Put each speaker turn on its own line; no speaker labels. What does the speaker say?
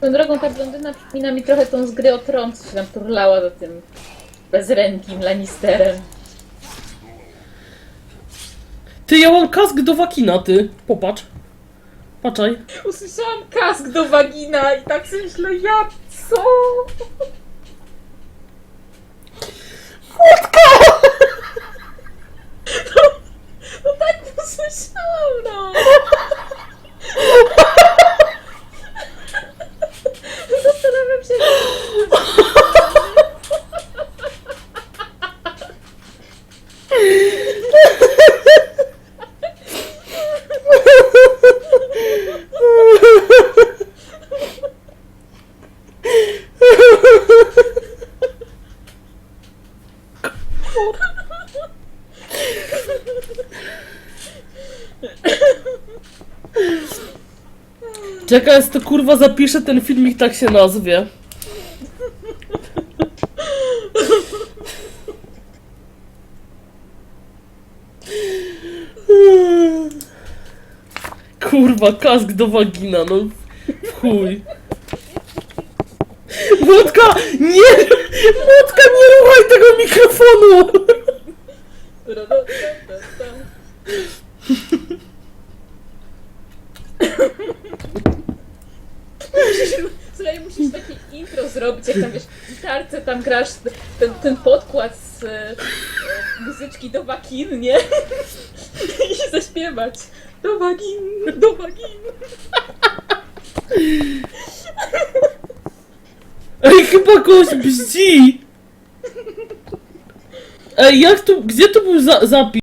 Tą drogą ta blondyna przypomina mi trochę tą z gry o tron, co się tam turlała za tym bezrękim Lannisterem.
Ty, ja mam kask do wakina, ty. Popatrz. Patrzaj.
Usłyszałam kask do wagina i tak sobie myślę, ja co? No, no tak usłyszałam, no. Zastanawiam się,
Czekaj, aż to kurwa zapiszę ten filmik, tak się nazwie. Kurwa, kask do wagina, no w chuj. Włodka, nie!
Musisz, słuchaj, musisz takie intro zrobić, jak tam wiesz, w gitarce tam grasz ten, ten podkład z e, muzyczki do wakin, nie? I zaśpiewać. Do wagin, do wagin.
Ej, chyba goś bzdzi! Э, я где-то будешь за, запись?